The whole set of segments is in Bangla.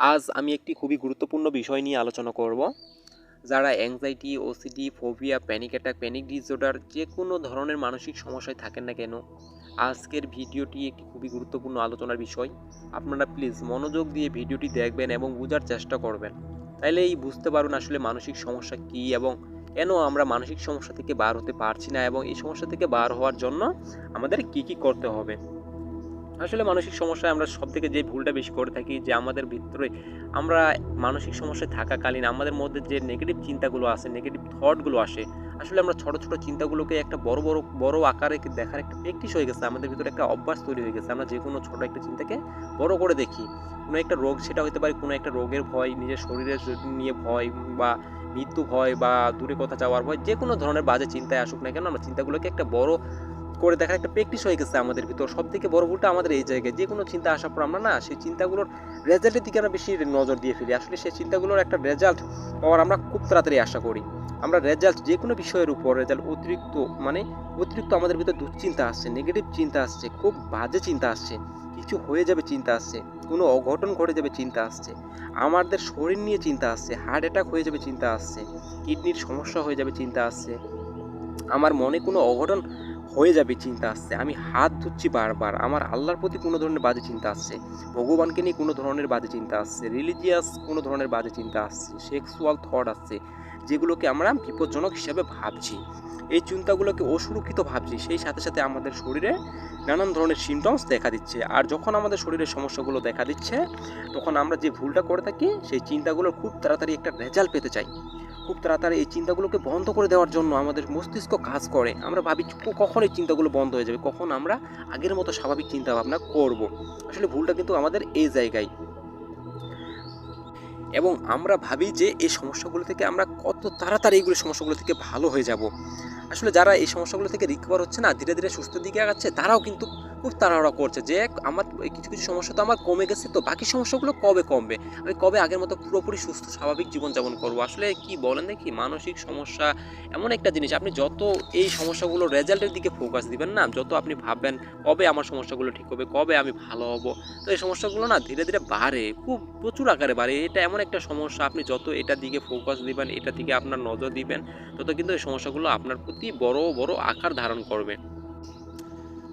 আজ আমি একটি খুবই গুরুত্বপূর্ণ বিষয় নিয়ে আলোচনা করব, যারা anxiety OCD phobia panic attack panic disorder যে কোনো ধরনের মানসিক সমস্যায় থাকেন না কেন, আজকের ভিডিওটি একটি খুবই গুরুত্বপূর্ণ আলোচনার বিষয়। আপনারা প্লিজ মনোযোগ দিয়ে ভিডিওটি দেখবেন এবং বোঝার চেষ্টা করবেন। তাইলে এই বুঝতে পারুন আসলে মানসিক সমস্যা কী এবং কেন আমরা মানসিক সমস্যা থেকে বার হতে পারছি না এবং এই সমস্যা থেকে বার হওয়ার জন্য আমাদের কি কি করতে হবে। আসলে মানসিক সমস্যায় আমরা সব থেকে যে ভুলটা বেশি করে থাকি যে আমাদের ভিতরে আমরা মানসিক সমস্যায় থাকাকালীন আমাদের মধ্যে যে নেগেটিভ চিন্তাগুলো আসে নেগেটিভ থটগুলো আসে, আসলে আমরা ছোটো ছোটো চিন্তাগুলোকে একটা বড় বড় বড় আকারে দেখার একটা প্র্যাকটিস হয়ে গেছে, আমাদের ভিতরে একটা অভ্যাস তৈরি হয়ে গেছে। আমরা যে কোনো ছোটো একটা চিন্তাকে বড় করে দেখি। কোনো একটা রোগ সেটা হতে পারে কোনো একটা রোগের ভয়, নিজের শরীরের নিয়ে ভয় বা মৃত্যু ভয় বা দূরে কথা যাওয়ার ভয় যে কোনো ধরনের বাজে চিন্তায় আসুক না কেন, আমরা চিন্তাগুলোকে একটা বড় করে দেখার একটা প্র্যাকটিস হয়ে গেছে আমাদের ভিতর। সব থেকে বড় ভুলটা আমাদের এই জায়গায়। যে কোনো চিন্তা আসার পর আমরা না সেই চিন্তাগুলোর রেজাল্টের দিকে আমরা বেশি নজর দিয়ে ফেলি। আসলে সেই চিন্তাগুলোর একটা রেজাল্ট পাওয়ার আমরা খুব তাড়াতাড়ি আশা করি। আমরা রেজাল্ট যে কোনো বিষয়ের উপর রেজাল্ট অতিরিক্ত মানে অতিরিক্ত আমাদের ভিতর দুশ্চিন্তা আসছে নেগেটিভ চিন্তা আসছে, খুব বাজে চিন্তা আসছে, কিছু হয়ে যাবে চিন্তা আসছে, কোনো অঘটন ঘটে যাবে চিন্তা আসছে, আমাদের শরীর নিয়ে চিন্তা আসছে হার্ট অ্যাটাক হয়ে যাবে চিন্তা আসছে কিডনির সমস্যা হয়ে যাবে চিন্তা আসছে, আমার মনে কোনো অঘটন হয়ে যাবে চিন্তা আসছে। আমি হাত ধুচ্ছি বারবার। আমার আল্লাহর প্রতি কোনো ধরনের বাজে চিন্তা আসছে। ভগবানকে নিয়ে কোনো ধরনের বাজে চিন্তা আসছে। রিলিজিয়াস কোনো ধরনের বাজে চিন্তা আসছে। সেক্সুয়াল থট আসছে। যেগুলোকে আমরা বিপজ্জনক হিসাবে ভাবছি। এই চিন্তাগুলোকে অসুরক্ষিত ভাবছি। সেই সাথে সাথে আমাদের শরীরে নানান ধরনের সিমটমস দেখা দিচ্ছে। আর যখন আমাদের শরীরের সমস্যাগুলো দেখা দিচ্ছে, তখন আমরা যে ভুলটা করে থাকি, সেই চিন্তাগুলোর খুব তাড়াতাড়ি একটা রেজাল্ট পেতে চাই। খুব তাড়াতাড়ি এই চিন্তাগুলোকে বন্ধ করে দেওয়ার জন্য আমাদের মস্তিষ্ক কাজ করে। আমরা ভাবি কখন এই চিন্তাগুলো বন্ধ হয়ে যাবে? কখন আমরা আগের মতো স্বাভাবিক চিন্তা ভাবনা করব? আসলে ভুলটা কিন্তু আমাদের এই জায়গায়। এবং আমরা ভাবি যে এই সমস্যাগুলো থেকে আমরা কত তাড়াতাড়ি এইগুলো সমস্যাগুলো থেকে ভালো হয়ে যাব। আসলে যারা এই সমস্যাগুলো থেকে রিকভার হচ্ছে না, ধীরে ধীরে সুস্থ দিকে আগাচ্ছে, তারাও কিন্তু খুব তাড়াহুড়া করছে যে, আমার কিছু কিছু সমস্যা তো আমার কমে গেছে তো, বাকি সমস্যাগুলো কবে কমবে? আমি কবে আগের মতো পুরোপুরি সুস্থ, স্বাভাবিক জীবনযাপন করব? আসলে কি বলেন দেখি, মানসিক সমস্যা এমন একটা জিনিস, আপনি যত এই সমস্যাগুলো রেজাল্টের দিকে ফোকাস দিবেন না, যত আপনি ভাববেন কবে আমার সমস্যাগুলো ঠিক হবে, কবে আমি ভালো হব, তো এই সমস্যাগুলো না ধীরে ধীরে বাড়ে, খুব প্রচুর আকারে বাড়ে। এটা এমন একটা সমস্যা, আপনি যত এটার দিকে ফোকাস দিবেন এটা দিকে আপনার নজর দিবেন, তত কিন্তু এই সমস্যাগুলো আপনার প্রতি বড় বড় আকার ধারণ করবে।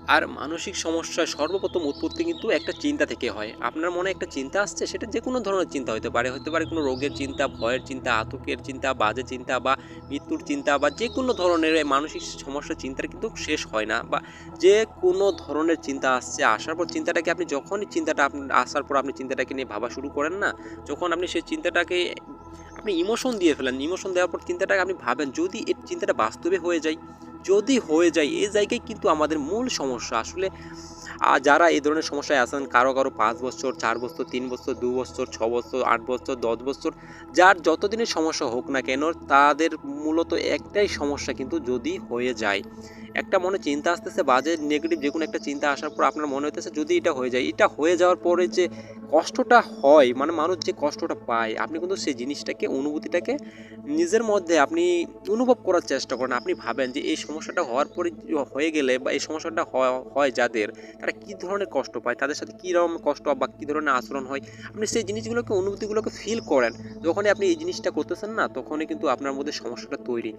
আর মানসিক সমস্যার সর্বপ্রথম উৎপত্তি কিন্তু একটা চিন্তা থেকে হয়। আপনার মনে একটা চিন্তা আসছে, সেটা যে কোনো ধরনের চিন্তা হতে পারে। হতে পারে কোনো রোগের চিন্তা, ভয়ের চিন্তা আতঙ্কের চিন্তা, বাজে চিন্তা বা মৃত্যুর চিন্তা বা যে কোনো ধরনের মানসিক সমস্যার চিন্তার কিন্তু শেষ হয় না বা যে কোনো ধরনের চিন্তা আসছে, আসার পর চিন্তাটাকে আপনি যখনই চিন্তাটা আপনি, আসার পর আপনি চিন্তাটাকে নিয়ে ভাবা শুরু করেন না, যখন আপনি সেই চিন্তাটাকে, আপনি ইমোশন দিয়ে ফেলেন। ইমোশন দেওয়ার পর চিন্তাটাকে আপনি ভাবেন, যদি এই চিন্তাটা বাস্তবে হয়ে যায় যদি হয়ে যায় এই জায়গায় কিন্তু আমাদের মূল সমস্যা। আসলে যারা এই ধরনের সমস্যায় আছেন, কারও কারও পাঁচ বছর, চার বছর, তিন বছর, দু বছর, ছ বছর, আট বছর, দশ বছর, যার যতদিনের সমস্যা হোক না কেন, তাদের মূলত একটাই সমস্যা কিন্তু যদি হয়ে যায়, একটা মনে চিন্তা আসতেছে, বাজে নেগেটিভ যে কোনো একটা চিন্তা আসার পর আপনার মনে হইতেছে, যদি এটা হয়ে যায়, এটা হয়ে যাওয়ার পরে যে কষ্টটা হয় মানে মানুষ যে কষ্টটা পায়, আপনি কিন্তু সেই জিনিসটাকে, অনুভূতিটাকে নিজের মধ্যে আপনি অনুভব করার চেষ্টা করেন। আপনি ভাবেন যে এই সমস্যাটা হওয়ার পরে হয়ে গেলে বা এই সমস্যাটা হয়- যাদের, তারা কী ধরনের কষ্ট পায়, তাদের সাথে কী রকম কষ্ট বা কী ধরনের আচরণ হয়, আপনি সেই জিনিসগুলোকে, অনুভূতিগুলোকে ফিল করেন। যখনই আপনি এই জিনিসটা করতেছেন না, তখনই কিন্তু আপনার মধ্যে সমস্যাটা তৈরি।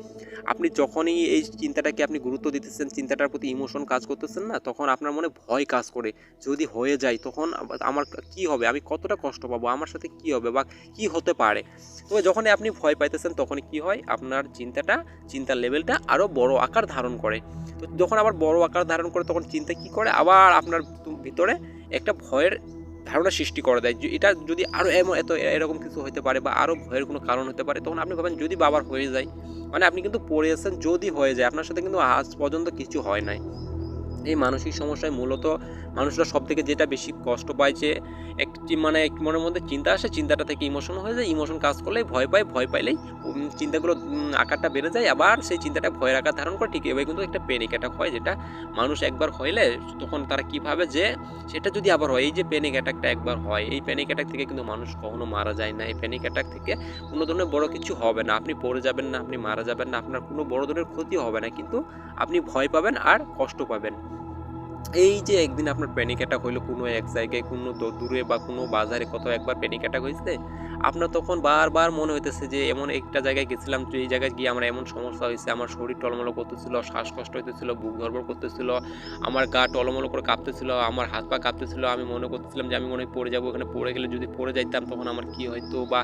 আপনি যখনই এই চিন্তাটাকে আপনি গুরুত্ব দিতেছেন, চিন্তাটার প্রতি ইমোশন কাজ করতেছেন না, তখন আপনার মনে ভয় কাজ করে। যদি হয়ে যায়, তখন আমার কি হবে? আমি কতটা কষ্ট পাবো, আমার সাথে কি হবে বা কি হতে পারে? তবে যখনই আপনি ভয় পাইতেছেন, তখনই কি হয়? আপনার চিন্তাটা, চিন্তার লেভেলটা আরও বড় আকার ধারণ করে। তো যখন আবার বড় আকার ধারণ করে, তখন চিন্তা কি করে? আবার আপনার ভিতরে একটা ভয়ের ধারণা সৃষ্টি করে দেয়। এটা যদি আরও এমন, এত এরকম কিছু হতে পারে বা আরও ভয়ের কোনো কারণ হতে পারে, তখন আপনি ভাবেন যদি বাবার হয়ে যায় মানে আপনি কিন্তু পড়ে আছেন যদি হয়ে যায়, আপনার সাথে কিন্তু আজ পর্যন্ত কিছু হয় নাই। এই মানসিক সমস্যায় মূলত মানুষরা সব থেকে যেটা বেশি কষ্ট পায় যে একটি মানে এক মনের মধ্যে চিন্তা আসে, চিন্তাটা থেকে ইমোশন হয়ে যায় ইমোশন কাজ করলেই ভয় পায়, ভয় পাইলেই চিন্তাগুলো আকারটা বেড়ে যায়, আবার সেই চিন্তাটা ভয়ের আকার ধারণ করে ঠিক এভাবে কিন্তু একটা প্যানিক অ্যাটাক হয় যেটা মানুষ একবার হইলে তখন তারা কি ভাবে যে সেটা যদি আবার হয়, এই যে প্যানিক অ্যাটাকটা একবার হয়, এই প্যানিক অ্যাটাক থেকে কিন্তু মানুষ কখনো মারা যায় না, এই প্যানিক অ্যাটাক থেকে কোনো ধরনের বড় কিছু হবে না, আপনি পড়ে যাবেন না, আপনি মারা যাবেন না, আপনার কোনো বড় ধরনের ক্ষতি হবে না, কিন্তু আপনি ভয় পাবেন আর কষ্ট পাবেন। এই যে একদিন আপনার প্যানিক অ্যাটাক হইল কোনো এক জায়গায়, কোনো দূরে বা কোনো বাজারে কোথাও একবার প্যানিক অ্যাটাক হয়েছে আপনার তখন বারবার মনে হইতেছে যে এমন একটা জায়গায় গেছিলাম যে এই জায়গায় গিয়ে আমার এমন সমস্যা হয়েছে আমার শরীর টলমলো করতেছিল, শ্বাসকষ্ট হইতেছিল, বুক ধরবর করতেছিল, আমার গা টলমলো করে কাঁপতেছিল, আমার হাত পা কাঁপতেছিল, আমি মনে করতেছিলাম যে আমি মনে পড়ে যাব এখানে পড়ে গেলে যদি পড়ে যাইতাম তখন আমার কি হয়তো বা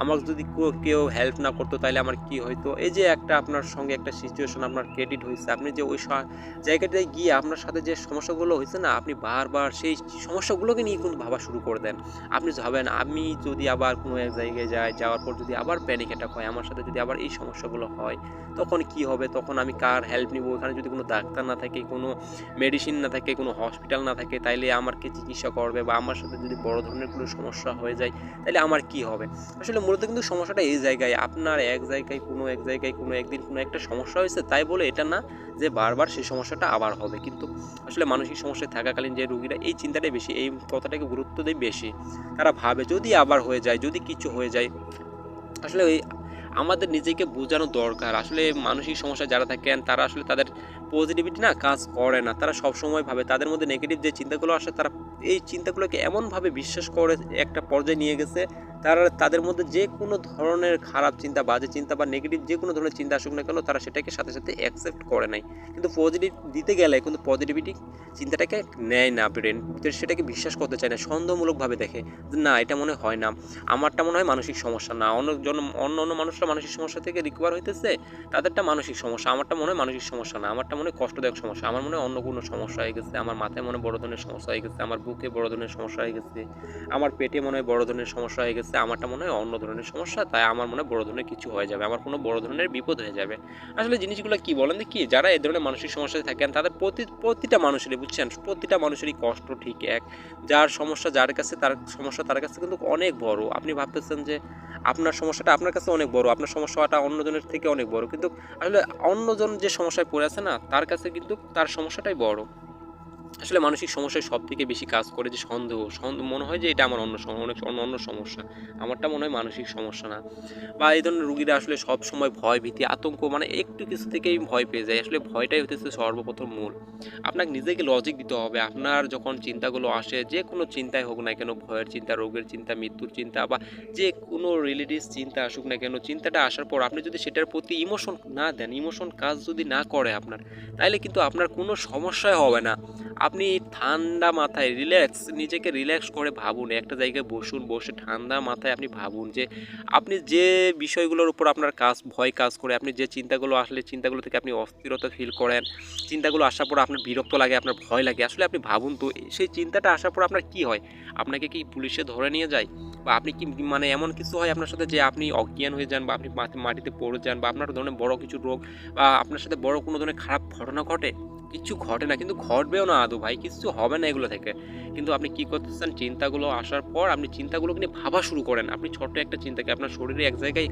আমার যদি কেউ- হেল্প না করতো তাহলে আমার কি হইতো? এই যে একটা আপনার সঙ্গে একটা সিচুয়েশন আপনার ক্রেডিট হয়েছে আপনি যে ওই জায়গাটায় গিয়ে আপনার সাথে যে সমস্যাগুলো হয়েছে না, আপনি বারবার সেই সমস্যাগুলোকে নিয়ে কিন্তু ভাবা শুরু করে দেন। আপনি ভাবেন, আমি যদি আবার কোনো এক জায়গায় যাই, যাওয়ার পর যদি আবার প্যানিক অ্যাটাক হয়, আমার সাথে যদি আবার এই সমস্যাগুলো হয়, তখন কি হবে? তখন আমি কার হেল্প নিব? ওখানে যদি কোনো ডাক্তার না থাকে, কোনো মেডিসিন না থাকে, কোনো হসপিটাল না থাকে, তাইলে আমার কে চিকিৎসা করবে? বা আমার সাথে যদি বড় ধরনের কোনো সমস্যা হয়ে যায় তাহলে আমার কি হবে? আসলে মূলত কিন্তু সমস্যাটা এই জায়গায়, আপনার এক জায়গায় কোনো এক জায়গায় কোনো একদিন কোনো একটা সমস্যা হয়েছে, তাই বলে এটা না যে বারবার সেই সমস্যাটা আবার হবে। কিন্তু আসলে মানসিক সমস্যায় থাকাকালীন যে রুগীরা এই চিন্তাটাই বেশি, এই কথাটাকে গুরুত্ব দেয় বেশি। তারা ভাবে যদি আবার হয়ে যায়, যদি কিছু হয়ে যায়, আসলে ওই আমাদের নিজেকে বোঝানো দরকার। আসলে মানসিক সমস্যা যারা থাকেন, তারা আসলে তাদের পজিটিভিটি না কাজ করে না। তারা সব সময় ভাবে, তাদের মধ্যে নেগেটিভ যে চিন্তাগুলো আসে, তারা এই চিন্তাগুলোকে এমনভাবে বিশ্বাস করে একটা পর্যায়ে নিয়ে গেছে তারা তাদের মধ্যে যে কোনো ধরনের খারাপ চিন্তা, বাজে চিন্তা বা নেগেটিভ যে কোনো ধরনের চিন্তা আসুক না কেন, তারা সেটাকে সাথে সাথে অ্যাকসেপ্ট করে নাই। কিন্তু পজিটিভ দিতে গেলে কিন্তু পজিটিভিটি চিন্তাটাকে নেয় না ব্রেন সেটাকে বিশ্বাস করতে চায় না, সন্দেহমূলকভাবে দেখে না, এটা মনে হয় না। আমারটা মনে হয় মানসিক সমস্যা না। অন্য জন, অন্য অন্য মানুষরা মানসিক সমস্যা থেকে রিকভার হইতেছে, তাদেরটা মানসিক সমস্যা। আমারটা মনে হয় মানসিক সমস্যা না। আমারটা মনে হয় কষ্টদায়ক সমস্যা। আমার মনে হয় অন্য কোনো সমস্যা হয়ে গেছে। আমার মাথায় মনে বড় ধরনের সমস্যা হয়ে গেছে। আমার বুকে বড় ধরনের সমস্যা হয়ে গেছে। আমার পেটে মনে হয় বড় ধরনের সমস্যা হয়ে গেছে। আমারটা মনে হয় অন্য ধরনের সমস্যা, তাই আমার মনে হয় বড় ধরনের কিছু হয়ে যাবে, আমার কোনো বড় ধরনের বিপদ হয়ে যাবে। আসলে জিনিসগুলো কি বলেন কি যারা এই ধরনের মানসিক সমস্যায় থাকেন, তাদের প্রতি, প্রতিটা মানুষেরই, বুঝছেন? প্রতিটা মানুষেরই কষ্ট ঠিক এক। যার সমস্যা, যার কাছে, তার সমস্যা, তার কাছে কিন্তু অনেক বড়। আপনি ভাবতেছেন যে আপনার সমস্যাটা আপনার কাছে অনেক বড়, আপনার সমস্যাটা অন্যজনের থেকে অনেক বড়। কিন্তু আসলে অন্যজন যে সমস্যায় পড়ে আছে না, তার কাছে কিন্তু তার সমস্যাটাই বড়। আসলে মানসিক সমস্যায় সব থেকে বেশি কাজ করে যে সন্দেহ সন্দেহ মনে হয় যে এটা আমার অন্য অনেক অন্য অন্য সমস্যা। আমারটা মনে হয় মানসিক সমস্যা না। বা এই ধরনের রুগীরা আসলে সব সময় ভয় ভীতি আতঙ্ক মানে একটু কিছু থেকেই ভয় পেয়ে যায়। আসলে ভয়টাই হতেছে সর্বপ্রথম মূল। আপনাকে নিজেকে লজিক দিতে হবে। আপনার যখন চিন্তাগুলো আসে, যে কোনো চিন্তাই হোক না কেন, ভয়ের চিন্তা, রোগের চিন্তা, মৃত্যুর চিন্তা বা যে কোনো রিলেটিভস চিন্তা আসুক না কেন, চিন্তাটা আসার পর আপনি যদি সেটার প্রতি ইমোশন না দেন ইমোশন কাজ যদি না করে আপনার তাহলে কিন্তু আপনার কোনো সমস্যাই হবে না। আপনি ঠান্ডা মাথায় রিল্যাক্স নিজেকে রিল্যাক্স করে ভাবুন। একটা জায়গায় বসুন, বসে ঠান্ডা মাথায় আপনি ভাবুন যে, আপনি যে বিষয়গুলোর উপর আপনার কাজ, ভয় কাজ করে, আপনি যে চিন্তাগুলো আসলে, চিন্তাগুলো থেকে আপনি অস্থিরতা ফিল করেন, চিন্তাগুলো আসার পর আপনার বিরক্ত লাগে, আপনার ভয় লাগে, আসলে আপনি ভাবুন তো, সেই চিন্তাটা আসার পর আপনার কি হয়? আপনাকে কি পুলিশে ধরে নিয়ে যায়? বা আপনি কি মানে এমন কিছু হয় আপনার সাথে যে আপনি অজ্ঞান হয়ে যান বা আপনি মাটিতে পড়ে যান বা আপনার ধরনের বড় কিছু রোগ বা আপনার সাথে বড় কোনো ধরনের খারাপ ঘটনা ঘটে? কিছু ঘটে না, কিন্তু ঘটবেও না আদৌ ভাই, কিছু হবে না এগুলো থেকে। কিন্তু আপনি কি করতেছেন? চিন্তাগুলো আসার পর আপনি চিন্তাগুলোকে নিয়ে ভাবা শুরু করেন। আপনি ছোট্ট একটা চিন্তাকে আপনার শরীরে এক জায়গায়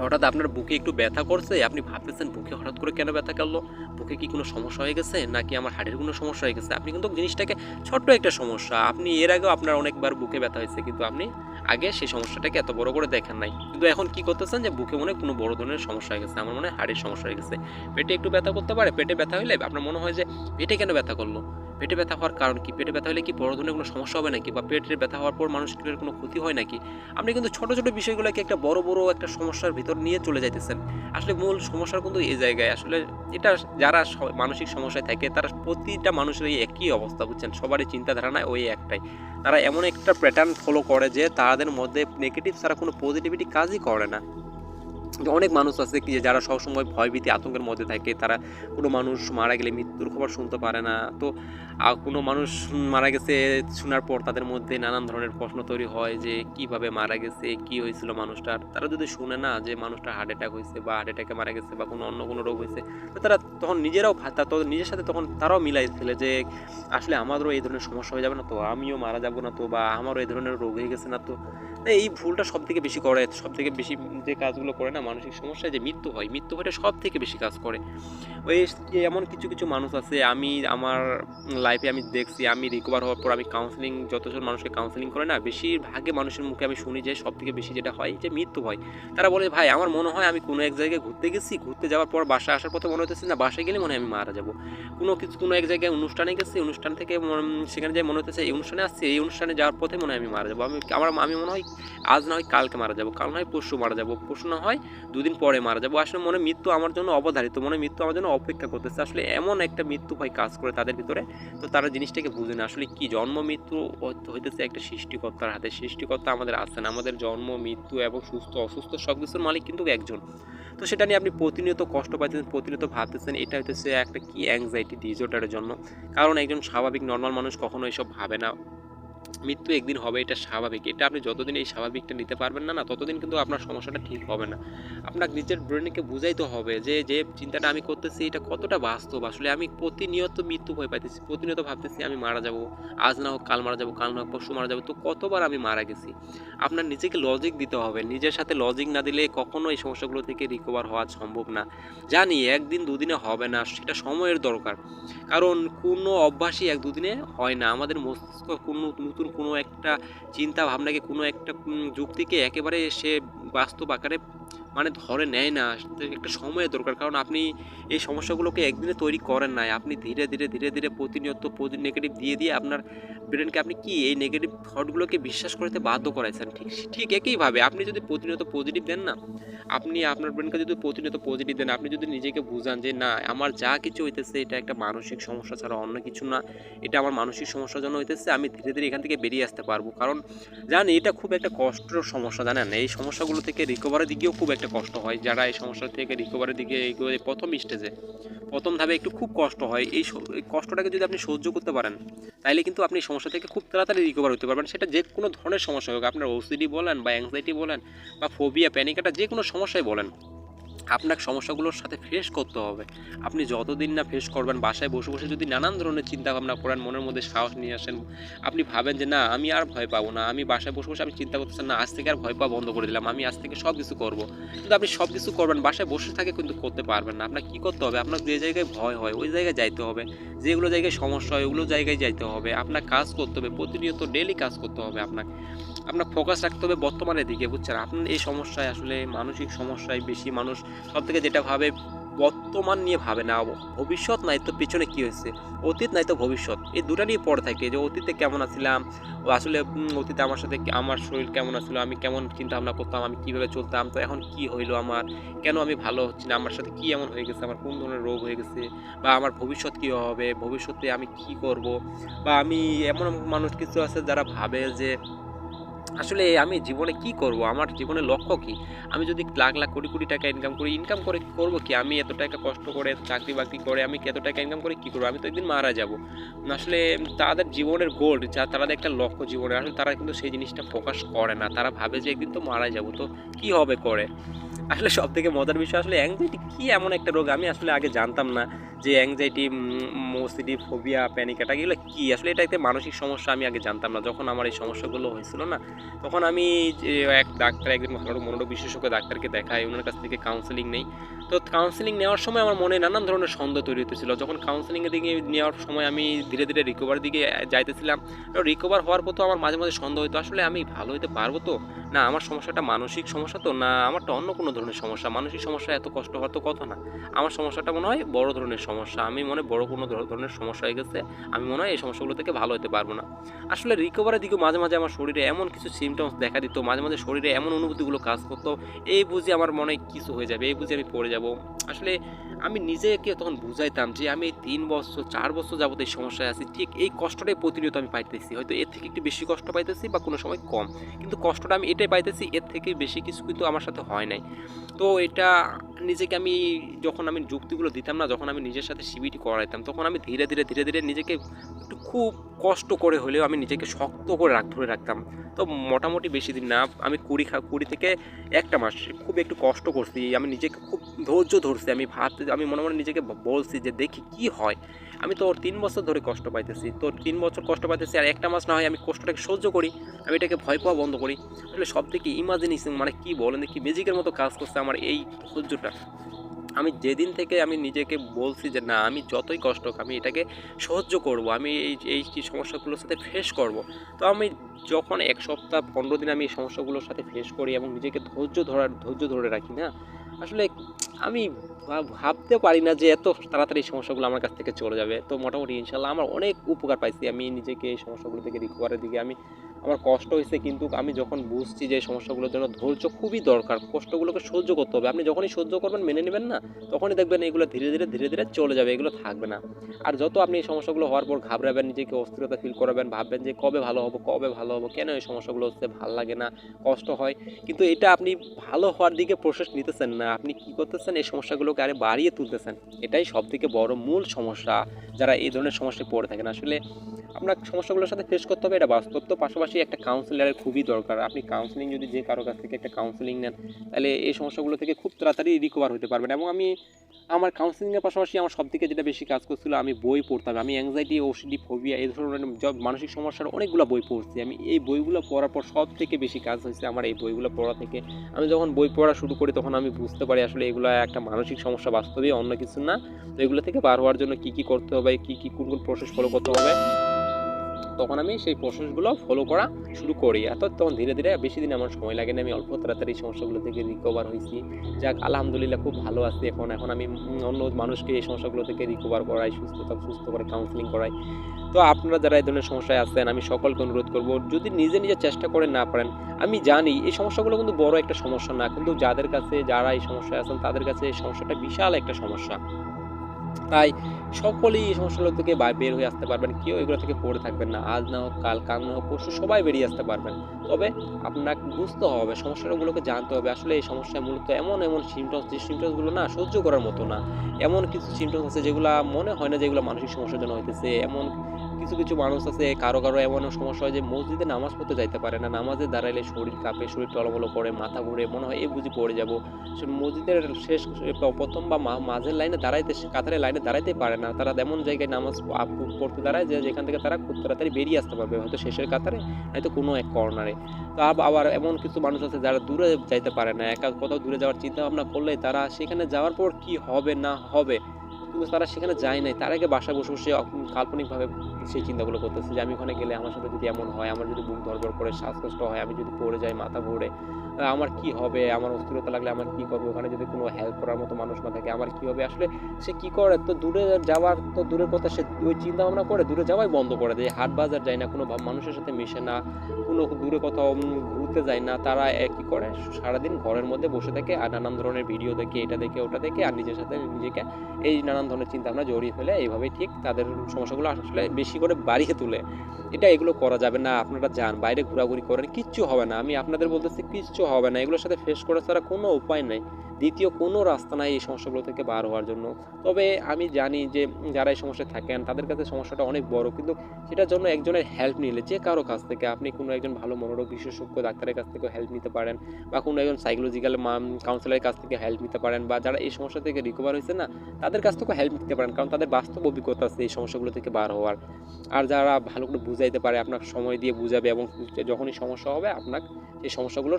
হঠাৎ আপনার বুকে একটু ব্যথা করছে, আপনি ভাবতেছেন বুকে হঠাৎ করে কেন ব্যথা করল? বুকে কি কোনো সমস্যা হয়ে গেছে, নাকি আমার হাড়ের কোনো সমস্যা হয়ে গেছে? আপনি কিন্তু জিনিসটাকে ছোট্ট একটা সমস্যা। আপনি এর আগেও আপনার অনেকবার বুকে ব্যথা হয়েছে, কিন্তু আপনি আগে সেই সমস্যাটাকে এত বড় করে দেখেন নাই। কিন্তু এখন কি করতেছেন যে, বুকে মনে কোনো বড় ধরনের সমস্যা হয়ে গেছে, আমার মনে হয় হাড়ের সমস্যা হয়ে গেছে। পেটে একটু ব্যথা করতে পারে, পেটে ব্যথা হলে আপনার মনে হয় যে, পেটে কেন ব্যথা করল? পেটে ব্যথা হওয়ার কারণ কি? পেটে ব্যথা হলে কি বড় ধরনের কোনো সমস্যা হবে নাকি? বা পেটের ব্যথা হওয়ার পর মানুষের কোনো ক্ষতি হয় নাকি? আপনি কিন্তু ছোট ছোট বিষয়গুলোকে একটা বড় বড় একটা সমস্যার ভিতর নিয়ে চলে যাইতেছেন। আসলে মূল সমস্যার কিন্তু এই জায়গায়। আসলে এটা যারা মানসিক সমস্যায় থাকে, তারা প্রতিটা মানুষের এই একই অবস্থা, বুঝছেন? সবারই চিন্তাধারা না ওই একটাই। তারা এমন একটা প্যাটার্ন ফলো করে যে তাদের মধ্যে নেগেটিভ ছাড়া কোনো পজিটিভিটি কাজই করে না। অনেক মানুষ আছে কি যারা সবসময় ভয়ভীতি আতঙ্কের মধ্যে থাকে, তারা কোনো মানুষ মারা গেলে মৃত্যুর খবর শুনতে পারে না। তো কোনো মানুষ মারা গেছে শোনার পর তাদের মধ্যে নানান ধরনের প্রশ্ন তৈরি হয় যে, কীভাবে মারা গেছে? কি হয়েছিল মানুষটার? তারা যদি শুনে না যে মানুষটা হার্ট অ্যাটাক হয়েছে বা হার্ট অ্যাটাকে মারা গেছে বা কোনো অন্য কোনো রোগ হয়েছে, তো তারা তখন নিজেরাও নিজের সাথে তখন তারাও মিলাই ফেলে যে, আসলে আমাদেরও এই ধরনের সমস্যা হয়ে যাবে না তো, আমিও মারা যাব না তো বা আমারও এই ধরনের রোগ হয়ে গেছে না তো। এই ভুলটা সব থেকে বেশি করে সব থেকে বেশি যে কাজগুলো করে না মানসিক সমস্যায় যে মৃত্যু হয়, মৃত্যু ভয়টা সব থেকে বেশি কাজ করে। ওই এমন কিছু কিছু মানুষ আছে, আমি আমার লাইফে আমি দেখছি, আমি রিকভার হওয়ার পর আমি কাউন্সিলিং যতজন মানুষকে কাউন্সিলিং করে না, বেশিরভাগে মানুষের মুখে আমি শুনি যে সব থেকে বেশি যেটা হয় যে মৃত্যু হয়। তারা বলে, ভাই, আমার মনে হয় আমি কোনো এক জায়গায় ঘুরতে গেছি, ঘুরতে যাওয়ার পর বাসায় আসার পথে মনে হতেছে না বাসায় গেলে মনে হয় আমি মারা যাব। কোনো কিছু, কোনো এক জায়গায় অনুষ্ঠানে গেছি, অনুষ্ঠান থেকে সেখানে যাই মনে হতেছে এই অনুষ্ঠানে আসছে, এই অনুষ্ঠানে যাওয়ার পথে মনে হয় আমি মারা যাব। আমি, আমার, আমি মনে হয় আজ না হয় কালকে মারা যাব, কাল না হয় পরশু মারা যাব। পরশু না হয় দুদিন পরে মারা যাব। আসলে মনে মৃত্যু আমার জন্য অবধারিত, মনে মৃত্যু আমার জন্য অপেক্ষা করতেছে। আসলে এমন একটা মৃত্যু ভয় কাজ করে তাদের ভিতরে, তো তারা জিনিসটাকে বুঝে না। আসলে কি জন্ম মৃত্যু হইতেছে একটা সৃষ্টিকর্তার হাতে। সৃষ্টিকর্তা আমাদের আছেন আমাদের জন্ম, মৃত্যু এবং সুস্থ, অসুস্থ সব কিছুর মালিক কিন্তু একজন। তো সেটা নিয়ে আপনি প্রতিনিয়ত কষ্ট পাইতেছেন, প্রতিনিয়ত ভাবতেছেন, এটা হইতেছে একটা কি অ্যাংজাইটি ডিসঅর্ডারের জন্য কারণ একজন স্বাভাবিক নর্মাল মানুষ কখনো এসব ভাবে না। মৃত্যু একদিন হবে, এটা স্বাভাবিক। এটা আপনি যতদিন এই স্বাভাবিকটা নিতে পারবেন না না, ততদিন কিন্তু আপনার সমস্যাটা ঠিক হবে না। আপনার নিজের ব্রেনকে বুঝাইতে হবে যে যে চিন্তাটা আমি করতেছি, এটা কতটা বাস্তব? আসলে আমি প্রতিনিয়ত মৃত্যু ভয় পাইতেছি, প্রতিনিয়ত ভাবতেছি আমি মারা যাব, আজ না হোক কাল মারা যাব, কাল না হোক পরশু মারা যাব, তো কতবার আমি মারা গেছি? আপনার নিজেকে লজিক দিতে হবে, নিজের সাথে লজিক না দিলে কখনো এই সমস্যাগুলো থেকে রিকভার হওয়া সম্ভব না। জানি একদিন দুদিনে হবে না, সেটা সময়ের দরকার। কারণ কোনো অভ্যাসই এক দুদিনে হয় না, আমাদের মস্তিষ্ক কোনো নতুন কোনো একটা চিন্তা ভাবনাকে কোনো একটা যুক্তিকে একেবারে সে বাস্তব আকারে মানে ধরে নেয় না একটা সময়ের দরকার। কারণ আপনি এই সমস্যাগুলোকে একদিনে তৈরি করেন নাই। আপনি ধীরে ধীরে ধীরে ধীরে প্রতিনিয়ত প্রতি নেগেটিভ দিয়ে দিয়ে আপনার ব্রেনকে আপনি কি এই নেগেটিভ থটগুলোকে বিশ্বাস করতে বাধ্য করাইছেন? ঠিক ঠিক একইভাবে আপনি যদি প্রতিনিয়ত পজিটিভ দেন না, আপনি আপনার ব্রেনকে যদি প্রতিনিয়ত পজিটিভ দেন, আপনি যদি নিজেকে বুঝান যে, না, আমার যা কিছু হইতেছে, এটা একটা মানসিক সমস্যা ছাড়া অন্য কিছু না। এটা আমার মানসিক সমস্যার জন্য হইতেছে, আমি ধীরে ধীরে এখান থেকে বেরিয়ে আসতে পারব। কারণ জানি এটা খুব একটা কষ্টের সমস্যা, জানেন? এই সমস্যাগুলো থেকে রিকভারি দিকেও খুব একটা কষ্ট হয়, যারা এই সমস্যা থেকে রিকভারের দিকে এগোয় প্রথম স্টেজে প্রথম ধাপে একটু খুব কষ্ট হয়। এই কষ্টটাকে যদি আপনি সহ্য করতে পারেন তাহলে কিন্তু আপনি সমস্যা থেকে খুব তাড়াতাড়ি রিকভার হতে পারবেন। সেটা যে কোনো ধরনের সমস্যা হোক, আপনার ওসিডি বলেন বা অ্যাংজাইটি বলেন বা ফোবিয়া প্যানিকাটা যে কোনো সমস্যাই বলেন। আপনাকে সমস্যাগুলোর সাথে ফেস করতে হবে। আপনি যতদিন না ফেস করবেন, বাসায় বসে বসে যদি নানান ধরনের চিন্তা ভাবনা করেন, মনের মধ্যে সাহস নিয়ে আসেন, আপনি ভাবেন যে, না, আমি আর ভয় পাবো না। আমি বাসায় বসে বসে আমি চিন্তা করতেছেন না, আজ থেকে আর ভয় পাওয়া বন্ধ করে দিলাম। আমি আজ থেকে সব কিছু করব। কিন্তু আপনি সব কিছু করবেন, বাসায় বসে থাকে কিন্তু করতে পারবেন না। আপনার কী করতে হবে? আপনার যে জায়গায় ভয় হয়, ওই জায়গায় যাইতে হবে। যেগুলো জায়গায় সমস্যা হয়, ওগুলো জায়গায় যাইতে হবে। আপনার কাজ করতে হবে, প্রতিনিয়ত ডেলি কাজ করতে হবে আপনাকে। আপনার ফোকাস রাখতে হবে বর্তমানের দিকে, বুঝছেন? আপনার এই সমস্যায় আসলে মানসিক সমস্যায় বেশি মানুষ সব থেকে যেটা ভাবে, বর্তমান নিয়ে ভাবে না, ভবিষ্যৎ নাই তো পিছনে কি হয়েছে? অতীত নাই তো ভবিষ্যৎ। এই দুটা নিয়ে পড়ে থাকে যে অতীতে কেমন আছিলাম আসলে অতীতে আমার সাথে আমার শরীর কেমন আছিল, আমি কেমন চিন্তা ভাবনা করতাম, আমি কীভাবে চলতাম, তো এখন কি হইল আমার? কেন আমি ভালো হচ্ছি না? আমার সাথে কি এমন হয়ে গেছে? আমার কোন ধরনের রোগ হয়ে গেছে? বা আমার ভবিষ্যৎ কী হবে? ভবিষ্যতে আমি কি করব? বা আমি এমন মানুষ কিছু আছে যারা ভাবে যে আসলে আমি জীবনে কি করব? আমার জীবনের লক্ষ্য কি? আমি যদি লাখ লাখ কোটি কোটি টাকা ইনকাম করি ইনকাম করে করব কি? আমি এত টাকা কষ্ট করে চাকরি বাকরি করে আমি এত টাকা ইনকাম করে কি করব? আমি তো একদিন মারা যাব। আসলে তাদের জীবনের গোল যা তাদের একটা লক্ষ্য জীবনে, আসলে তারা কিন্তু সেই জিনিসটা প্রকাশ করে না। তারা ভাবে যে একদিন তো মারা যাব, তো কি হবে করে? আসলে সব থেকে মজার বিষয় আসলে অ্যাংজাইটি কি এমন একটা রোগ? আমি আসলে আগে জানতাম না যে anxiety OCD phobia panic attack এগুলো কী? আসলে এটা একটা মানসিক সমস্যা আমি আগে জানতাম না। যখন আমার এই সমস্যাগুলো হয়েছিল না তখন আমি এক ডাক্তার, একজন ভালো মনোরোগ বিশেষজ্ঞ ডাক্তারকে দেখাই, ওনার কাছ থেকে কাউন্সেলিং নেই। তো কাউন্সেলিং নেওয়ার সময় আমার মনে নানান ধরনের সন্দেহ তৈরি হতেছিল যখন কাউন্সেলিংয়ের দিকে নেওয়ার সময় আমি ধীরে ধীরে রিকভার দিকে যাইতেছিলাম রিকভার হওয়ার পর তো আমার মাঝে মাঝে সন্দেহ হতো আসলে আমি ভালো হতে পারব তো? না, আমার সমস্যাটা মানসিক সমস্যা তো? না, আমারটা অন্য কোনো ধরনের সমস্যা? মানসিক সমস্যা এত কষ্ট হওয়ার তো কথা না। আমার সমস্যাটা মনে হয় বড় ধরনের সমস্যা। আমি মনে বড় কোনো ধরনের সমস্যা হয়ে গেছে। আমি মনে হয় এই সমস্যাগুলো থেকে ভালো হতে পারব না। আসলে রিকভারের দিকে মাঝে মাঝে আমার শরীরে এমন কিছু সিমটমস দেখা দিত, মাঝে মাঝে শরীরে এমন অনুভূতিগুলো কাজ করতো, এই বুঝি আমার মনে কিছু হয়ে যাবে, এই বুঝি আমি পড়ে যাব। আসলে আমি নিজেকে তখন বুঝাইতাম যে আমি তিন বছর, চার বছর যাবত এই সমস্যায় আছি, ঠিক এই কষ্টটাই প্রতিনিয়ত আমি পাইতেছি। হয়তো এর থেকে একটু বেশি কষ্ট পাইতেছি বা কোনো সময় কম, কিন্তু কষ্টটা আমি এটাই পাইতেছি, এর থেকে বেশি কিছু কিন্তু আমার সাথে হয় নাই। তো এটা নিজেকে আমি যখন আমি যুক্তিগুলো দিতাম না, যখন আমি নিজের সাথে সিবিটি করাইতাম, তখন আমি ধীরে ধীরে ধীরে ধীরে নিজেকে একটু খুব কষ্ট করে হলেও আমি নিজেকে শক্ত করে রাখ, ধরে রাখতাম। তো মোটামুটি বেশি দিন না, আমি কুড়ি খা, কুড়ি থেকে একটা মাস খুব একটু কষ্ট করছি, আমি নিজেকে খুব ধৈর্য ধরছি, আমি ভাবতে আমি মনে মনে নিজেকে বলছি যে দেখি কি হয়। আমি তো তিন বছর ধরে কষ্ট পাইতেছি, তো তিন বছর কষ্ট পাইতেছি আর একটা মাস না হয় আমি কষ্টটাকে সহ্য করি, আমি এটাকে ভয় পাওয়া বন্ধ করি। আসলে সব থেকে ইমাজিনেশন মানে কি বলেন কি ম্যাজিকের মতো কাজ করছে আমার এই ধৈর্যটা। আমি যেদিন থেকে আমি নিজেকে বলছি যে না, আমি যতই কষ্ট আমি এটাকে সহ্য করব, আমি এই এই সমস্যাগুলোর সাথে ফেস করব। তো আমি যখন এক সপ্তাহ, পনেরো দিন আমি এই সমস্যাগুলোর সাথে ফেস করি এবং নিজেকে ধৈর্য ধরার, ধৈর্য ধরে রাখি, না? আসলে আমি ভাব- ভাবতে পারি না যে এত তাড়াতাড়ি সমস্যাগুলো আমার কাছ থেকে চলে যাবে। তো মোটামুটি ইনশাল্লাহ আমার অনেক উপকার পাইছি আমি নিজেকে এই সমস্যাগুলো থেকে রিকভারের দিকে। আমি আমার কষ্ট হয়েছে, কিন্তু আমি যখন বুঝছি যে সমস্যাগুলোর জন্য ধৈর্য খুবই দরকার, কষ্টগুলোকে সহ্য করতে হবে। আপনি যখনই সহ্য করবেন, মেনে নেবেন না, তখনই দেখবেন এগুলো ধীরে ধীরে ধীরে ধীরে চলে যাবে, এগুলো থাকবে না। আর যত আপনি এই সমস্যাগুলো হওয়ার পর ঘাবড়াবেন, নিজেকে অস্থিরতা ফিল করাবেন, ভাববেন যে কবে ভালো হব, কবে ভালো হব, কেন এই সমস্যাগুলো হচ্ছে, ভালো লাগে না, কষ্ট হয়। কিন্তু এটা আপনি ভালো হওয়ার দিকে প্রসেস নিতেছেন না। আপনি কি করতেছেন, এই সমস্যাগুলোকে আরে বাড়িয়ে তুলতেছেন। এটাই সব থেকে বড় মূল সমস্যা, যারা এই ধরনের সমস্যায় পড়ে থাকেন। আসলে আপনার সমস্যাগুলোর সাথে ফেস করতে হবে, এটা বাস্তব। তো পাশাপাশি একটা কাউন্সিলারের খুবই দরকার। আপনি কাউন্সিলিং যদি যে কারও কাছ থেকে একটা কাউন্সিলিং নেন, তাহলে এই সমস্যাগুলো থেকে খুব তাড়াতাড়ি রিকভার হতে পারবেন এবং আমি আমার কাউন্সিলিংয়ের পাশাপাশি আমার সব থেকে যেটা বেশি কাজ করছিল, আমি বই পড়তাম। আমি অ্যাংজাইটি ওসিডি ফোবিয়া এই ধরনের জব মানসিক সমস্যার অনেকগুলো বই পড়ছি। আমি এই বইগুলো পড়ার পর সব থেকে বেশি কাজ হয়েছে আমার এই বইগুলো পড়া থেকে। আমি যখন বই পড়া শুরু করি, তখন আমি বুঝতে পারি আসলে এগুলো একটা মানসিক সমস্যা বাস্তবেই অন্য কিছু না। তো এগুলো থেকে বার হওয়ার জন্য কী কী করতে হবে, কী কী, কোন কোন প্রসেস ফলো করতে হবে তখন আমি সেই প্রসেসগুলো ফলো করা শুরু করি। এত তখন ধীরে ধীরে বেশি দিন আমার সময় লাগে না, আমি অল্প তাড়াতাড়ি সমস্যাগুলো থেকে রিকভার হয়েছি। যাক, আলহামদুলিল্লাহ খুব ভালো আছি এখন। এখন আমি অন্য মানুষকে এই সমস্যাগুলো থেকে রিকভার করাই, সুস্থতা সুস্থ করে কাউন্সিলিং করাই। তো আপনারা যারা এই ধরনের সমস্যায় আছেন, আমি সকলকে অনুরোধ করব, যদি নিজে নিজে চেষ্টা করে না পারেন, আমি জানি এই সমস্যাগুলো কিন্তু বড় একটা সমস্যা না, কিন্তু যাদের কাছে, যারা এই সমস্যায় আছেন, তাদের কাছে এই সমস্যাটা বিশাল একটা সমস্যা। তাই সকলেই এই সমস্যাগুলো থেকে বের হয়ে আসতে পারবেন। কেউ এগুলো থেকে পড়ে থাকবেন না। আজ না হোক, কাল কাল না হোক, পরশু সবাই বেরিয়ে আসতে পারবেন। তবে আপনাকে বুঝতে হবে, সমস্যাগুলোকে জানতে হবে। আসলে এই সমস্যায় মূলত এমন এমন সিমটমস যে সিমটমসগুলো না সহ্য করার মতো না। এমন কিছু সিমটমস আছে যেগুলো মনে হয় না যেগুলো মানসিক সমস্যার জন্য হইতেছে। এমন কিছু কিছু মানুষ আছে, কারও কারও এমন সমস্যা হয় যে মসজিদে নামাজ পড়তে যাইতে পারে না। নামাজে দাঁড়াইলে শরীর কাঁপে, শরীর টলমলো করে, মাথা ঘুরে, মনে হয়, এই বুঝি পড়ে যাব। মসজিদের শেষ, প্রথম বা মাঝের লাইনে দাঁড়াইতে, কাতারের লাইনে দাঁড়াইতে পারে তারা এমন জায়গায় নামাজ পড়তে দাঁড়ায় যে যেখান থেকে তারা খুব তাড়াতাড়ি বেরিয়ে আসতে পারবে, হয়তো শেষের কাতারে, হয়তো কোনো এক কর্নারে। তো আব- আবার এমন কিছু মানুষ আছে যারা দূরে যাইতে পারে না, একা কোথাও দূরে যাওয়ার চিন্তা ভাবনা করলে তারা সেখানে যাওয়ার পর কি হবে না হবে, কিন্তু তারা সেখানে যায় নাই, তার আগে বাসা বসে বসে কাল্পনিকভাবে সেই চিন্তাগুলো করতেছে যে আমি ওখানে গেলে আমার সাথে যদি এমন হয়, আমার যদি বুক ধরপড় করে শ্বাসকষ্ট হয়, আমি যদি পড়ে যাই মাথা ঘুরে আমার কি হবে? আমার অস্থিরতা লাগলে আমার কি করব? ওখানে যদি কোনো হেল্প করার মতো মানুষ না থাকে, আমার কি হবে? আসলে সে কি করে? তো দূরে যাওয়ার, তো দূরের কথা সে ওই চিন্তা ভাবনা করে, দূরে যাওয়াই বন্ধ করে দেয়। হাট বাজার যায় না, কোনো মানুষের সাথে মিশে না, কোনো দূরে কোথাও ঘুরতে যায় না। তারা কি করে? সারাদিন ঘরের মধ্যে বসে থাকে আর নানান ধরনের ভিডিও দেখে, এটা দেখে, ওটা দেখে আর নিজের সাথে নিজেকে এই নানান ধরনের চিন্তা ভাবনা জড়িয়ে ফেলে। এইভাবে ঠিক তাদের সমস্যাগুলো আসলে বেশি করে বাড়িয়ে তোলে। এটা এগুলো করা যাবে না, আপনারা যান, বাইরে ঘোরাঘুরি করেন, কিচ্ছু হবে না। আমি আপনাদের বলতেছি কিচ্ছু হবে না, এগুলোর সাথে ফেস করা ছাড়া কোনো উপায় নাই। দ্বিতীয় কোনো রাস্তা নাই এই সমস্যাগুলো থেকে বার হওয়ার জন্য। তবে আমি জানি যে যারা এই সমস্যায় থাকেন, তাদের কাছে সমস্যাটা অনেক বড়। কিন্তু সেটার জন্য একজনের হেল্প নিলে, যে কারও কাছ থেকে আপনি কোনো একজন ভালো মনোরোগ বিশেষজ্ঞ, ডাক্তারের কাছ থেকেও হেল্প নিতে পারেন বা কোনো একজন সাইকোলজিক্যাল কাউন্সিলারের কাছ থেকে হেল্প নিতে পারেন বা যারা এই সমস্যা থেকে রিকভার হয়েছে না, তাদের কাছ থেকেও হেল্প নিতে পারেন। কারণ তাদের বাস্তব অভিজ্ঞতা আছে এই সমস্যাগুলো থেকে বার হওয়ার। আর যারা ভালো করে বুঝাইতে পারে, আপনার সময় দিয়ে বুঝাবে এবং যখনই সমস্যা হবে আপনার এই সমস্যাগুলো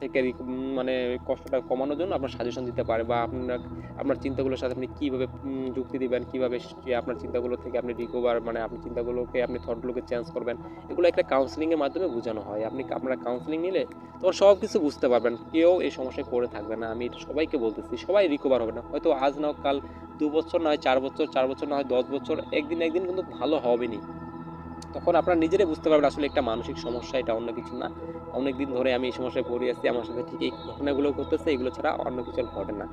থেকে মানে কষ্টটা কমানোর জন্য আপনার সাজেশন দিতে পারে বা আপনার আপনার চিন্তাগুলোর সাথে আপনি কীভাবে যুক্তি দিবেন, কীভাবে আপনার চিন্তাগুলো থেকে আপনি রিকভার মানে আপনি চিন্তাগুলোকে, আপনি থটগুলোকে চেঞ্জ করবেন, এগুলো একটা কাউন্সিলিংয়ের মাধ্যমে বোঝানো হয়। আপনি আপনারা কাউন্সিলিং নিলে তখন সব কিছু বুঝতে পারবেন, কেউ এই সমস্যায় পড়ে থাকবে না। আমি এটা সবাইকে বলতেছি, সবাই রিকভার হবে না। হয়তো আজ না কাল দু বছর নয়, চার বছর চার বছর না হয় দশ বছর, একদিন একদিন কিন্তু ভালো হবেনি তখন আপনারা নিজেরাই বুঝতে পারবেন আসলে একটা মানসিক সমস্যা, এটা অন্য কিছু না। অনেক দিন ধরে আমি এই সমস্যায় পড়ে আসছি আমার সাথে ঠিক এই ঘটনাগুলো করতেছে এগুলো ছাড়া অন্য কিছু ঘটে না।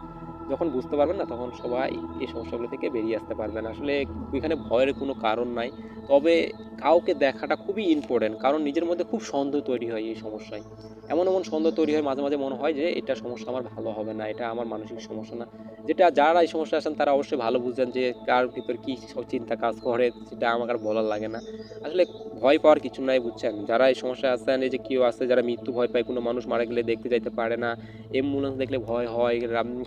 যখন বুঝতে পারবেন না, তখন সবাই এই সমস্যাগুলো থেকে বেরিয়ে আসতে পারবেন। আসলে এখানে ভয়ের কোনো কারণ নাই। তবে কাউকে দেখাটা খুবই ইম্পর্টেন্ট কারণ নিজের মধ্যে খুব সন্দেহ তৈরি হয় এই সমস্যায়। এমন এমন সন্দেহ তৈরি হয়, মাঝে মাঝে মনে হয় যে, এটা সমস্যা আমার ভালো হবে না, এটা আমার মানসিক সমস্যা না। যেটা যারা এই সমস্যা আছেন, তারা অবশ্যই ভালো বুঝেন যে কার ভিতর কী সব চিন্তা কাজ করে, সেটা আমাকে আর বলার লাগে না। আসলে ভয় পাওয়ার কিছু নাই, বুঝছেন? যারা এই সমস্যা আছেন, এই যে কেউ আছে, যারা মৃত্যু ভয় পায়, কোনো মানুষ মারা গেলে দেখতে যাইতে পারে না। অ্যাম্বুলেন্স দেখলে ভয় হয়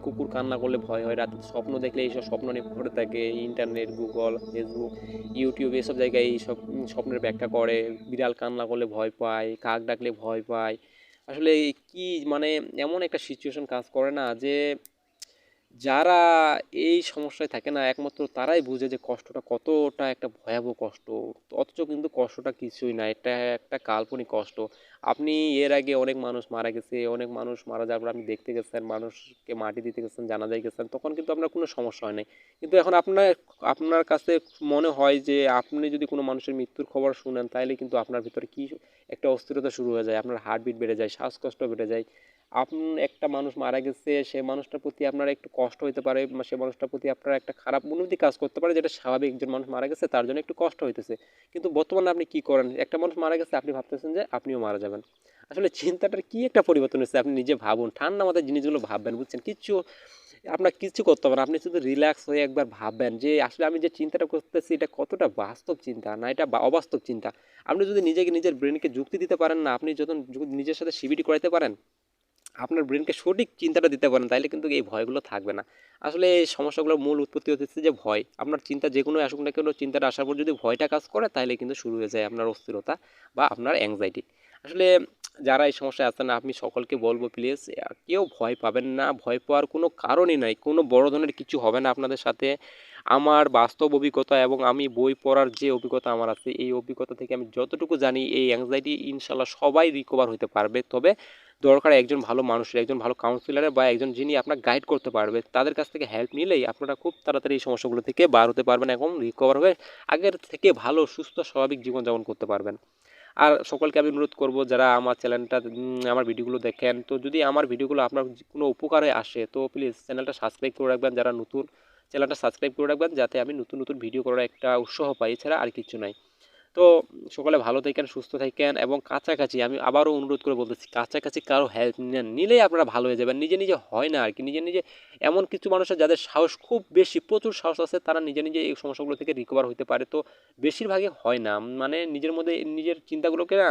কুকুর কান্না করলে ভয় হয়, রাতে স্বপ্ন দেখলে এইসব স্বপ্ন নিয়ে পড়ে থাকে ইন্টারনেট গুগল ফেসবুক ইউটিউব এসব জায়গায় এইসব স্বপ্নের ব্যাখ্যা করে, বিড়াল কান্না করলে ভয় পায়, কাক ডাকলে ভয় পায়। আসলে কি মানে এমন একটা সিচুয়েশন কাজ করে না যে যারা এই সমস্যায় থাকে না, একমাত্র তারাই বুঝে যে কষ্টটা কতটা একটা ভয়াবহ কষ্ট। অথচ কিন্তু কষ্টটা কিছুই না, এটা একটা কাল্পনিক কষ্ট। আপনি এর আগে অনেক মানুষ মারা গেছে, অনেক মানুষ মারা যাওয়ার পর আপনি দেখতে গেছেন, মানুষকে মাটি দিতে গেছেন, জানাজায় গেছেন, তখন কিন্তু আপনার কোনো সমস্যা হয় নাই। কিন্তু এখন আপনার আপনার কাছে মনে হয় যে আপনি যদি কোনো মানুষের মৃত্যুর খবর শুনেন তাহলে কিন্তু আপনার ভিতরে কি একটা অস্থিরতা শুরু হয়ে যায়, আপনার হার্টবিট বেড়ে যায়, শ্বাসকষ্ট বেড়ে যায়। আপনি একটা মানুষ মারা গেছে, সে মানুষটার প্রতি আপনার একটু কষ্ট হতে পারে সে মানুষটার প্রতি আপনার একটা খারাপ অনুভূতি কাজ করতে পারে যেটা স্বাভাবিক একজন মানুষ মারা গেছে, তার জন্য একটু কষ্ট হইতেছে। কিন্তু বর্তমানে আপনি কি করেন? একটা মানুষ মারা গেছে, আপনি ভাবতেছেন যে আপনিও মারা যাবেন। আসলে চিন্তাটার কি একটা পরিবর্তন হচ্ছে আপনি নিজে ভাবুন। ঠান্ডা মাথায় জিনিসগুলো ভাববেন, বুঝছেন? কিচ্ছু আপনার কিছু করতে হবে না, আপনি শুধু রিল্যাক্স হয়ে একবার ভাববেন যে আসলে আমি যে চিন্তাটা করতেছি, এটা কতটা বাস্তব চিন্তা? না, এটা অবাস্তব চিন্তা। আপনি যদি নিজেকে নিজের ব্রেনকে যুক্তি দিতে পারেন না, আপনি যখন নিজের সাথে সিবিটি করাইতে পারেন আপনার ব্রেনকে সঠিক চিন্তাটা দিতে পারেন, তাইলে কিন্তু এই ভয়গুলো থাকবে না। আসলে এই সমস্যাগুলোর মূল উৎপত্তি হচ্ছে যে ভয়। আপনার চিন্তা যে কোনো আসুক না কেন, চিন্তাটা আসার পর যদি ভয়টা কাজ করে তাহলে কিন্তু শুরু হয়ে যায় আপনার অস্থিরতা বা আপনার অ্যাংজাইটি আসলে যারা এই সমস্যায় আছেন আপনি সকলকে বলব প্লিজ কেউ ভয় পাবেন না। ভয় পাওয়ার কোনো কারণই নাই। কোনো বড় ধরনের কিছু হবে না আপনাদের সাথে। আমার বাস্তব অভিজ্ঞতা এবং আমি বই পড়ার যে অভিজ্ঞতা আমার আছে, এই অভিজ্ঞতা থেকে আমি যতটুকু জানি, এই অ্যাংজাইটি ইনশাল্লাহ সবাই রিকভার হতে পারবে। তবে দরকার একজন ভালো মানুষের, একজন ভালো কাউন্সিলরের বা একজন যিনি আপনার গাইড করতে পারবে, তাদের কাছ থেকে হেল্প নিলেই আপনারা খুব তাড়াতাড়ি এই সমস্যাগুলো থেকে বার হতে পারবেন এবং রিকভার হয়ে আগের থেকে ভালো, সুস্থ, স্বাভাবিক জীবনযাপন করতে পারবেন। আর সকলকে আমি অনুরোধ করব, যারা আমার চ্যানেলটা আমার ভিডিওগুলো দেখেন, তো যদি আমার ভিডিওগুলো আপনার কোনো উপকারে আসে, তো প্লিজ চ্যানেলটা সাবস্ক্রাইব করে রাখবেন। যারা নতুন চ্যানেলটা সাবস্ক্রাইব করে রাখবেন যাতে আমি নতুন নতুন ভিডিও করার একটা উৎসাহ পাই, এছাড়া আর কিছু নাই। তো সকালে ভালো থাকেন, সুস্থ থাকেন এবং কাছাকাছি আমি আবারও অনুরোধ করে বলতেছি, কাছাকাছি কারও হেল্প নেন নিলেই আপনারা ভালো হয়ে যাবেন। নিজে নিজে হয় না আর কি নিজে নিজে এমন কিছু মানুষ আছে যাদের সাহস খুব বেশি, প্রচুর সাহস আছে, তারা নিজে নিজে এই সমস্যাগুলো থেকে রিকভার হতে পারে। তো বেশিরভাগই হয় না। মানে নিজের মধ্যে, নিজের চিন্তাগুলোকে না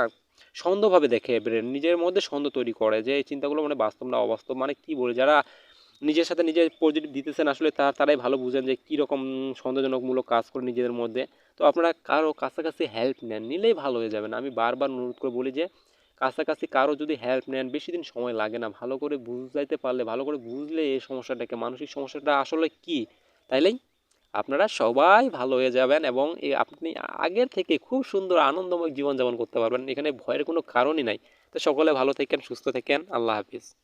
সন্দেহভাবে দেখে নিজের মধ্যে সন্দেহ তৈরি করে যে এই চিন্তাগুলো মানে বাস্তব না অবাস্তব। মানে কি বলে? যারা নিজের সাথে নিজে পজিটিভ দিতেছেন আসলে তা- তারাই ভালো বুঝেন যে কীরকম সন্দেহজনকমূলক কাজ করে নিজেদের মধ্যে। তো আপনারা কারও কাছাকাছি হেল্প নেন, নিলেই ভালো হয়ে যাবেন আমি বারবার অনুরোধ করে বলি যে, কাছাকাছি কারও যদি হেল্প নেন, বেশি দিন সময় লাগে না। ভালো করে বুঝাইতে পারলে, ভালো করে বুঝলে এই সমস্যাটাকে, মানসিক সমস্যাটা আসলে কি? তাইলেই আপনারা সবাই ভালো হয়ে যাবেন এবং আপনি আগের থেকে খুব সুন্দর আনন্দময় জীবনযাপন করতে পারবেন। এখানে ভয়ের কোনো কারণই নাই। তো সকলে ভালো থাকেন, সুস্থ থাকেন। আল্লাহ হাফিজ।